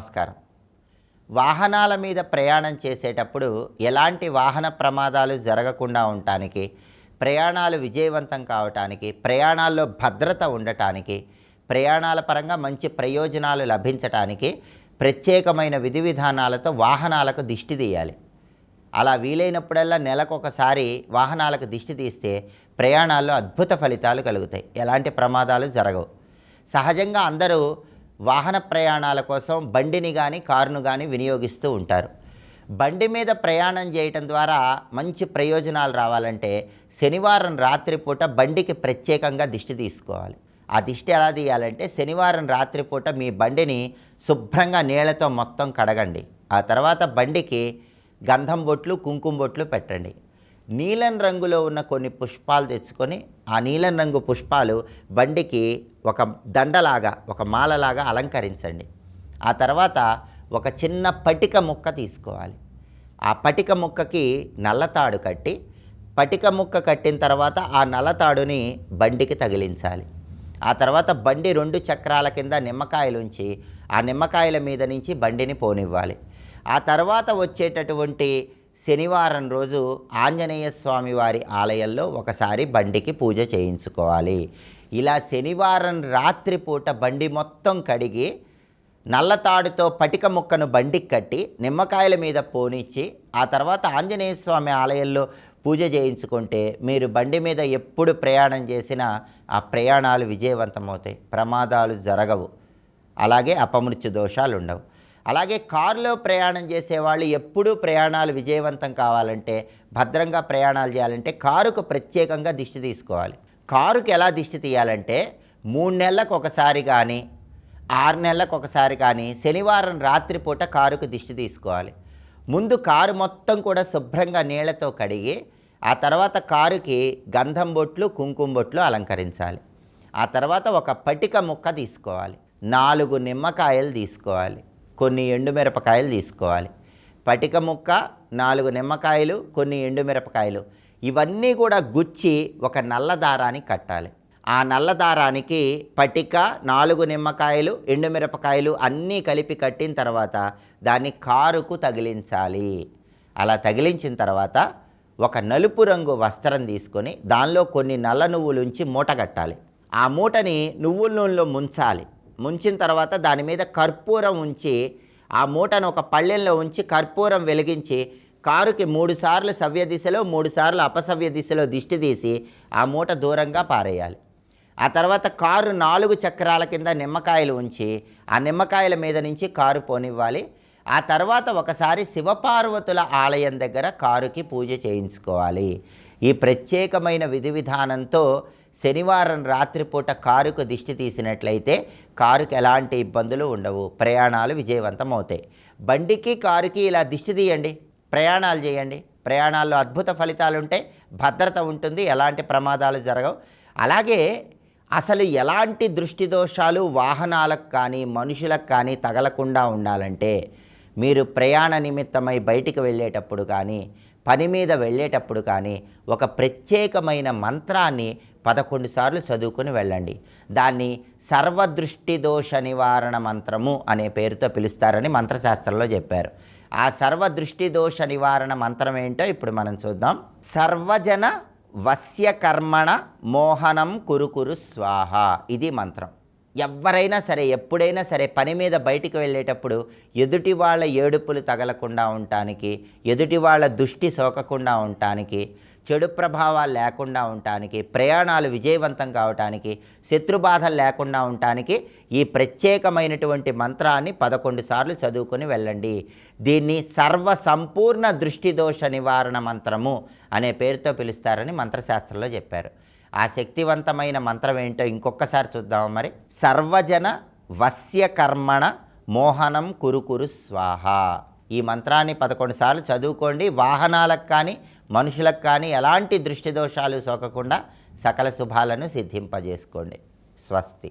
నమస్కారం. వాహనాల మీద ప్రయాణం చేసేటప్పుడు ఎలాంటి వాహన ప్రమాదాలు జరగకుండా ఉండటానికి ప్రయాణాలు విజయవంతం కావటానికి ప్రయాణాల్లో భద్రత ఉండటానికి ప్రయాణాల పరంగా మంచి ప్రయోజనాలు లభించటానికి ప్రత్యేకమైన విధి విధానాలతో వాహనాలకు దిష్టి తీయాలి. అలా వీలైనప్పుడల్లా నెలకొకసారి వాహనాలకు దిష్టి తీస్తే ప్రయాణాల్లో అద్భుత ఫలితాలు కలుగుతాయి. ఎలాంటి ప్రమాదాలు జరగవు. సహజంగా అందరూ వాహన ప్రయాణాల కోసం బండిని కానీ కారును కానీ వినియోగిస్తూ ఉంటారు. బండి మీద ప్రయాణం చేయటం ద్వారా మంచి ప్రయోజనాలు రావాలంటే శనివారం రాత్రిపూట బండికి ప్రత్యేకంగా దిష్టి తీసుకోవాలి. ఆ దిష్టి ఎలా తీయాలంటే శనివారం రాత్రిపూట మీ బండిని శుభ్రంగా నీళ్ళతో మొత్తం కడగండి. ఆ తర్వాత బండికి గంధం బొట్లు కుంకుమ బొట్లు పెట్టండి. నీలం రంగులో ఉన్న కొన్ని పుష్పాలు తెచ్చుకొని ఆ నీలం రంగు పుష్పాలు బండికి ఒక దండలాగా ఒక మాలలాగా అలంకరించండి. ఆ తర్వాత ఒక చిన్న పటిక ముక్క తీసుకోవాలి. ఆ పటిక ముక్కకి నల్లతాడు కట్టి పటిక ముక్క కట్టిన తర్వాత ఆ నల్లతాడుని బండికి తగిలించాలి. ఆ తర్వాత బండి రెండు చక్రాల కింద నిమ్మకాయలు ఉంచి ఆ నిమ్మకాయల మీద నుంచి బండిని పోనివ్వాలి. ఆ తర్వాత వచ్చేటటువంటి శనివారం రోజు ఆంజనేయ స్వామి వారి ఆలయంలో ఒకసారి బండికి పూజ చేయించుకోవాలి. ఇలా శనివారం రాత్రిపూట బండి మొత్తం కడిగి నల్లతాడుతో పటిక ముక్కను బండికి కట్టి నిమ్మకాయల మీద పోనిచ్చి ఆ తర్వాత ఆంజనేయ స్వామి ఆలయంలో పూజ చేయించుకుంటే మీరు బండి మీద ఎప్పుడు ప్రయాణం చేసినా ఆ ప్రయాణాలు విజయవంతమవుతాయి. ప్రమాదాలు జరగవు. అలాగే అపమృత్యు దోషాలు ఉండవు అలాగే కారులో ప్రయాణం చేసేవాళ్ళు ఎప్పుడూ ప్రయాణాలు విజయవంతం కావాలంటే భద్రంగా ప్రయాణాలు చేయాలంటే కారుకు ప్రత్యేకంగా దిష్టి తీసుకోవాలి. కారుకి ఎలా దిష్టి తీయాలంటే మూడు నెలలకు ఒకసారి కానీ ఆరు నెలలకు ఒకసారి కానీ శనివారం రాత్రిపూట కారుకు దిష్టి తీసుకోవాలి. ముందు కారు మొత్తం కూడా శుభ్రంగా నీళ్ళతో కడిగి ఆ తర్వాత కారుకి గంధం బొట్లు కుంకుమ బొట్లు అలంకరించాలి. ఆ తర్వాత ఒక పటిక ముక్క తీసుకోవాలి. నాలుగు నిమ్మకాయలు తీసుకోవాలి. కొన్ని ఎండుమిరపకాయలు తీసుకోవాలి. పటిక ముక్క నాలుగు నిమ్మకాయలు కొన్ని ఎండుమిరపకాయలు ఇవన్నీ కూడా గుచ్చి ఒక నల్ల దారాన్ని కట్టాలి. ఆ నల్ల దారానికి పటిక నాలుగు నిమ్మకాయలు ఎండుమిరపకాయలు అన్నీ కలిపి కట్టిన తర్వాత దాన్ని కారుకు తగిలించాలి. అలా తగిలించిన తర్వాత ఒక నలుపు రంగు వస్త్రం తీసుకొని దానిలో కొన్ని నల్ల నువ్వులు ఉంచి మూట కట్టాలి. ఆ మూటని నువ్వుల నూనెలో ముంచాలి. ముంచిన తర్వాత దాని మీద కర్పూరం ఉంచి ఆ మూటను ఒక పళ్ళెంలో ఉంచి కర్పూరం వెలిగించి కారుకి మూడు సార్లు సవ్య దిశలో మూడు సార్లు అపసవ్య దిశలో దిష్టి తీసి ఆ మూట దూరంగా పారేయాలి. ఆ తర్వాత కారు నాలుగు చక్రాల కింద నిమ్మకాయలు ఉంచి ఆ నిమ్మకాయల మీద నుంచి కారు పోనివ్వాలి. ఆ తర్వాత ఒకసారి శివపార్వతుల ఆలయం దగ్గర కారుకి పూజ చేయించుకోవాలి. ఈ ప్రత్యేకమైన విధి విధానంతో శనివారం రాత్రిపూట కారుకు దిష్టి తీసినట్లయితే కారుకి ఎలాంటి ఇబ్బందులు ఉండవు. ప్రయాణాలు విజయవంతం అవుతాయి బండికి కారుకి ఇలా దిష్టి తీయండి. ప్రయాణాలు చేయండి. ప్రయాణాల్లో అద్భుత ఫలితాలు ఉంటాయి భద్రత ఉంటుంది. ఎలాంటి ప్రమాదాలు జరగవు. అలాగే అసలు ఎలాంటి దృష్టి దోషాలు వాహనాలకు కానీ మనుషులకు కానీ తగలకుండా ఉండాలంటే మీరు ప్రయాణ నిమిత్తమై బయటికి వెళ్ళేటప్పుడు కానీ పని మీద వెళ్ళేటప్పుడు కానీ ఒక ప్రత్యేకమైన మంత్రాన్ని పదకొండు సార్లు చదువుకుని వెళ్ళండి. దాన్ని సర్వదృష్టి దోష నివారణ మంత్రము అనే పేరుతో పిలుస్తారని మంత్రశాస్త్రంలో చెప్పారు. ఆ సర్వదృష్టి దోష నివారణ మంత్రం ఏంటో ఇప్పుడు మనం చూద్దాం. సర్వజన వస్యకర్మణ మోహనం కురుకురు స్వాహ. ఇది మంత్రం. ఎవరైనా సరే ఎప్పుడైనా సరే పని మీద బయటికి వెళ్ళేటప్పుడు ఎదుటి వాళ్ళ ఏడుపులు తగలకుండా ఉండటానికి ఎదుటి వాళ్ళ దృష్టి సోకకుండా ఉండటానికి చెడు ప్రభావాలు లేకుండా ఉండటానికి ప్రయాణాలు విజయవంతం కావటానికి శత్రుబాధలు లేకుండా ఉండటానికి ఈ ప్రత్యేకమైనటువంటి మంత్రాన్ని పదకొండు సార్లు చదువుకుని వెళ్ళండి. దీన్ని సర్వ సంపూర్ణ దృష్టి దోష నివారణ మంత్రము అనే పేరుతో పిలుస్తారని మంత్రశాస్త్రంలో చెప్పారు. ఆ శక్తివంతమైన మంత్రం ఏంటో ఇంకొకసారి చూద్దాం మరి. సర్వజన వస్యకర్మణ మోహనం కురుకురు స్వాహ. ఈ మంత్రాన్ని పదకొండు సార్లు చదువుకోండి. వాహనాలకు కానీ మనుషులకు కానీ ఎలాంటి దృష్టి దోషాలు సోకకుండా సకల శుభాలను సిద్ధింపజేసుకోండి. స్వస్తి.